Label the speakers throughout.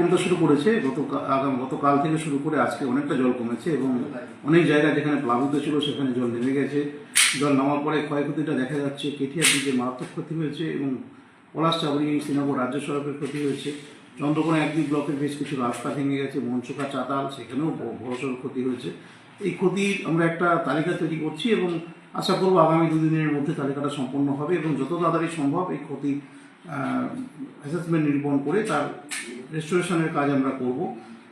Speaker 1: কমতে শুরু করেছে গত আগাম, গতকাল থেকে শুরু করে আজকে অনেকটা জল কমেছে এবং অনেক জায়গা যেখানে প্লাবিত ছিল সেখানে জল নেমে গেছে। জল নামার পরে ক্ষয়ক্ষতিটা দেখা যাচ্ছে কেটিআর দিকে মারাত্মক ক্ষতি হয়েছে এবং পলাশ চাবড়ি শ্রীনগর রাজ্য সড়কের ক্ষতি হয়েছে। চন্দ্রকোনা একদিক ব্লকের বেশ কিছু রাস্তা ভেঙে গেছে মনসুকা চাতাল, সেখানেও বড়সড় ক্ষতি হয়েছে। এই ক্ষতির আমরা একটা তালিকা তৈরি করছি এবং আশা করব আগামী দুদিনের মধ্যে তালিকাটা সম্পন্ন হবে এবং যত তাড়াতাড়ি সম্ভব এই ক্ষতি অ্যাসেসমেন্ট নিরূপণ করে তার রেস্টোরেশনের কাজ আমরা করব।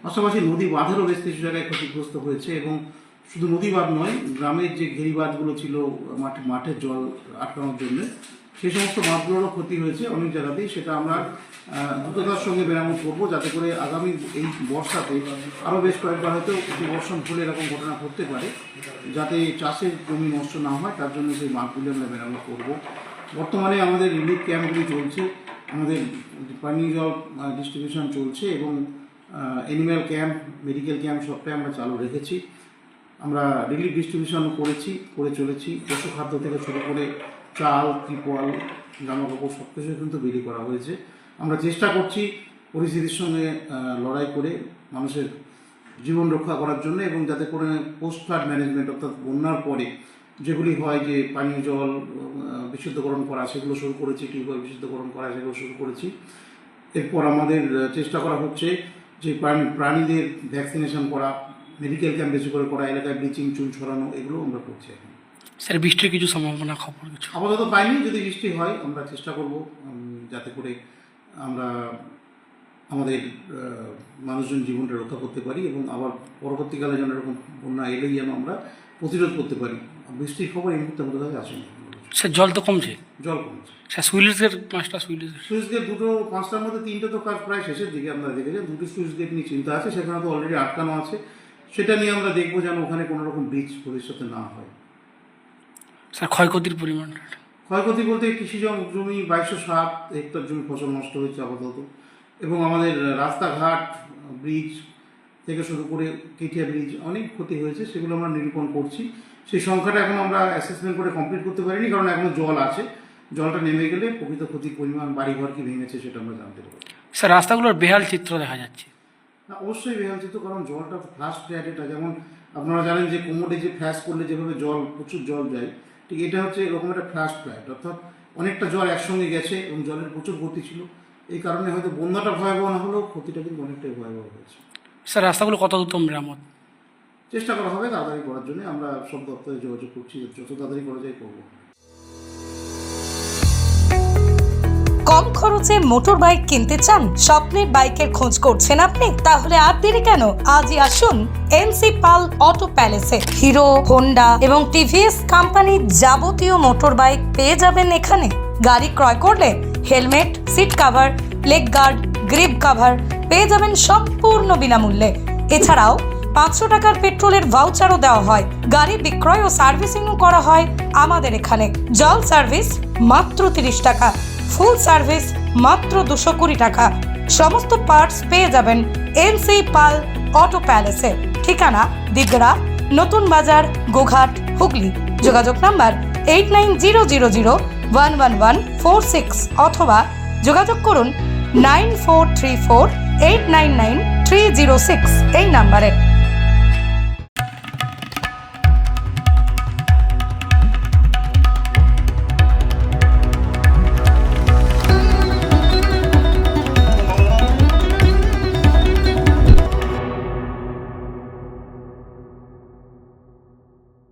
Speaker 1: পাশাপাশি নদী বাঁধেরও বেশ কিছু জায়গায় ক্ষতিগ্রস্ত হয়েছে এবং শুধু নদী বাঁধ নয়, গ্রামের যে ঘেরিবাঁধগুলো ছিল, মাঠে মাঠের জল আটকানোর জন্য, সেই সমস্ত বাঁধগুলোরও ক্ষতি হয়েছে অনেক জায়গাতেই। সেটা আমরা দ্রুততার সঙ্গে মেরামত করব যাতে করে আগামী এই বর্ষাতে আরও বেশ কয়েকবার হয়তো একটি বর্ষণ ফুলে এরকম ঘটনা ঘটতে পারে, যাতে চাষের জমি নষ্ট না হয়, তার জন্য সেই বাঁধগুলি আমরা মেরামত করব। বর্তমানে আমাদের রিলিফ ক্যাম্পগুলি চলছে, আমাদের পানীয় জল ডিস্ট্রিবিউশন চলছে এবং অ্যানিম্যাল ক্যাম্প মেডিকেল ক্যাম্প সবটাই আমরা চালু রেখেছি। আমরা রিলিফ ডিস্ট্রিবিউশন করেছি, করে চলেছি। পশু খাদ্য থেকে শুরু করে চাল ত্রিপল জামা কাপড় সব কিছু কিন্তু বিলি করা হয়েছে। আমরা চেষ্টা করছি পরিস্থিতির সঙ্গে লড়াই করে মানুষের জীবন রক্ষা করার জন্য এবং যাতে করে পোস্ট ফ্লাড ম্যানেজমেন্ট অর্থাৎ বন্যার পরে যেগুলি হয় যে পানীয় জল বিশুদ্ধকরণ করা সেগুলো শুরু করেছি টিউবওয়েল বিশুদ্ধকরণ করা সেগুলো শুরু করেছি। এরপর আমাদের চেষ্টা করা হচ্ছে যে প্রাণী প্রাণীদের ভ্যাকসিনেশন করা মেডিকেল ক্যাম্প বেশি করে করা এলাকায় ব্লিচিং চুন ছড়ানো এগুলো আমরা করছি এখন।
Speaker 2: স্যার বৃষ্টির কিছু সম্ভাবনা খবর কিছু?
Speaker 1: আপাতত পাইনি যদি বৃষ্টি হয় আমরা চেষ্টা করব যাতে করে আমরা আমাদের মানুষজন জীবনটা রক্ষা করতে পারি এবং আবার পরবর্তীকালে যেন এরকম বন্যা এলেই যেন আমরা প্রতিরোধ করতে পারি। বৃষ্টির খবর এই মুহূর্তে আমাদের কাছে আসেনি।
Speaker 2: স্যার জল তো কমছে?
Speaker 1: জল কমছে।
Speaker 2: স্যার সুইলিশের পাঁচটা সুইলিশের
Speaker 1: সুইচ গেট দুটো পাঁচটার মধ্যে তিনটে তো কাজ প্রায় শেষের দিকে আমরা দেখেছি। দুটো সুইচ গেট নিয়ে চিন্তা আছে সেখানে তো অলরেডি আটকানো আছে। সেটা নিয়ে আমরা দেখব যেন ওখানে কোনো রকম ব্রিজ ভবিষ্যতে না হয়।
Speaker 2: স্যার ক্ষয়ক্ষতির পরিমাণ
Speaker 1: ক্ষয়ক্ষতি বলতে কৃষি জমি বাইশশো সাত হেক্টর জমি ফসল নষ্ট হয়েছে আপাতত। এবং আমাদের রাস্তাঘাট ব্রিজ থেকে শুরু করে কেটিয়া ব্রিজ অনেক ক্ষতি হয়েছে সেগুলো আমরা নিরূপণ করছি। সেই সংখ্যাটা এখন আমরা অ্যাসেসমেন্ট করে কমপ্লিট করতে পারিনি কারণ এখনও জল আছে। জলটা নেমে গেলে প্রকৃত ক্ষতির পরিমাণ বাড়িঘর কি ভেঙেছে সেটা আমরা জানতে পারব।
Speaker 2: স্যার রাস্তাগুলোর বেহাল চিত্র দেখা যাচ্ছে।
Speaker 1: না অবশ্যই বেহাল চিত্র কারণ জলটা ফ্লাশ এটা যেমন আপনারা জানেন যে কোমরে যে ফ্ল্যাশ করলে যেভাবে জল প্রচুর জল যায় ঠিক এটা হচ্ছে এরকম একটা ফ্লাশ ফ্ল্যাট অর্থাৎ অনেকটা জল একসঙ্গে গেছে এবং জলের প্রচুর গতি ছিল। এই কারণে হয়তো বন্যাটা ভয়াবহ না হলেও ক্ষতিটা কিন্তু অনেকটাই ভয়াবহ হয়েছে।
Speaker 2: স্যার রাস্তাগুলো কত দ্রুত মেরামত?
Speaker 1: চেষ্টা করা হবে তাড়াতাড়ি করার জন্য। আমরা সব দপ্তরে যোগাযোগ করছি যত তাড়াতাড়ি করা যায় করব।
Speaker 3: কম খরচে মোটর বাইক কিনতে চান? স্বপ্নের বাইকের খোঁজ করছেন আপনি? তাহলে আর দেরি কেন? আজই আসুন এনসি পাল অটো প্যালেসে। হিরো হোন্ডা এবং টিভিএস কোম্পানির যাবতীয় মোটর বাইক পেয়ে যাবেন এখানে। গাড়ি ক্রয় করলে helmet, seat cover leg guard grip cover পেয়ে যাবেন সম্পূর্ণ বিনামূল্যে। এছাড়াও পাঁচশো টাকার পেট্রোলের ভাউচারও দেওয়া হয়। গাড়ি বিক্রয় ও সার্ভিসিংও করা হয় আমাদের এখানে। জল সার্ভিস মাত্র তিরিশ টাকা, ফুল সার্ভিস মাত্র দুশো কুড়ি টাকা। সমস্ত পার্টস পেয়ে যাবেন এনসি পাল অটো প্যালেসে ঠিকানা দিগড়া, নতুন বাজার, গোঘাট, হুগলি। যোগাযোগ number eight nine zero zero zero one one one four six অথবা যোগাযোগ করুন nine four three four eight nine nine three zero six এই নাম্বারে।